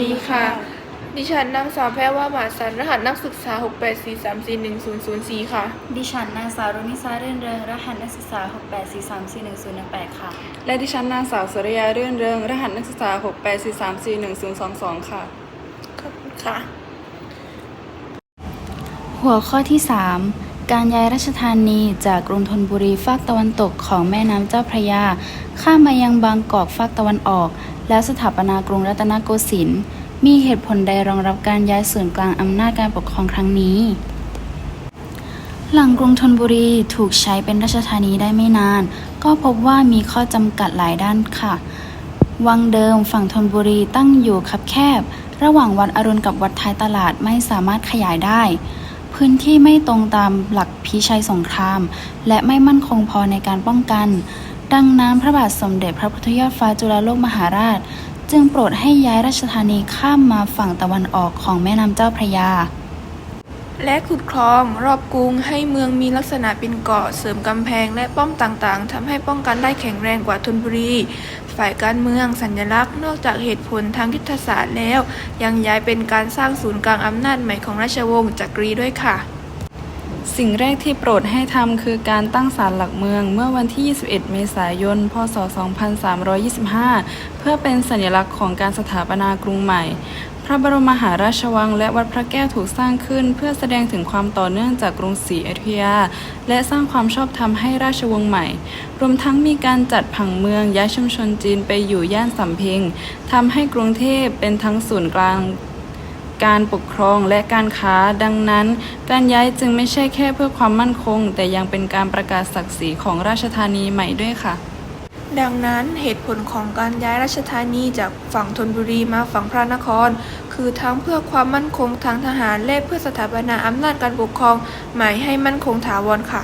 ดีค่ะ ดิฉันนางสาวแพรว่าหมาสันรหัสนักศึกษา 684341004 ค่ะ ดิฉันนางสาวรุนิสาเรื่นเริงรหัสนักศึกษา 684341018 ค่ะ และดิฉันนางสาวสุริยาเรื่นเริงรหัสนักศึกษา 684341022 ค่ะ ขอบคุณค่ะ หัวข้อที่ 3 การย้ายราชธานีจากกรุงธนบุรีภาคตะวันตกของแม่น้ำเจ้าพระยา ข้ามมายังบางกอกภาคตะวันออก แล้วสถาปนากรุงรัตนโกสินทร์มีเหตุผลใดรองรับการย้ายศูนย์กลางอำนาจการปกครองครั้งนี้ หลังกรุงธนบุรีถูกใช้เป็นราชธานีได้ไม่นาน ก็พบว่ามีข้อจำกัดหลายด้านค่ะ วังเดิมฝั่งธนบุรีตั้งอยู่คับแคบ ระหว่างวัดอรุณกับวัดท้ายตลาดไม่สามารถขยายได้ พื้นที่ไม่ตรงตามหลักพิชัยสงคราม และไม่มั่นคงพอในการป้องกัน ดังนั้นพระบาทสมเด็จพระพุทธยอดฟ้าจุฬาโลกมหาราช จึงโปรดให้ย้ายราชธานีข้ามมาฝั่งตะวันออกของแม่น้ำเจ้าพระยา และขุดคลองรอบกรุงให้เมืองมีลักษณะเป็นเกาะเสริมกำแพงและป้อมต่างๆทำให้ป้องกันได้แข็งแรงกว่าธนบุรี ฝ่ายการเมืองสัญลักษณ์นอกจากเหตุผลทางยุทธศาสตร์แล้ว ยังย้ายเป็นการสร้างศูนย์กลางอำนาจใหม่ของราชวงศ์จักรีด้วยค่ะ สิ่งแรกที่โปรดให้ทำคือการตั้งศาลหลักเมืองเมื่อวันที่ 21 เมษายน พศ 2325 เพื่อเป็นสัญลักษณ์ของการสถาปนากรุงใหม่ พระบรมมหาราชวังและวัดพระแก้วถูกสร้างขึ้น เพื่อแสดงถึงความต่อเนื่องจากกรุงศรีอยุธยา และสร้างความชอบธรรมให้ราชวงศ์ใหม่ รวมทั้งมีการจัดผังเมืองย้ายชุมชนจีนไปอยู่ย่านสำเพ็งทำให้กรุงเทพเป็นทั้งศูนย์กลาง การปกครองและการค้า ดังนั้น การย้ายจึงไม่ใช่แค่เพื่อความมั่นคง แต่ยังเป็นการประกาศศักดิ์ศรีของราชธานีใหม่ด้วยค่ะ ดังนั้นเหตุผลของการย้ายราชธานีจากฝั่งธนบุรีมาฝั่งพระนคร คือทั้งเพื่อความมั่นคงทางทหารและเพื่อสถาปนาอำนาจการปกครองใหม่ให้มั่นคงถาวรค่ะ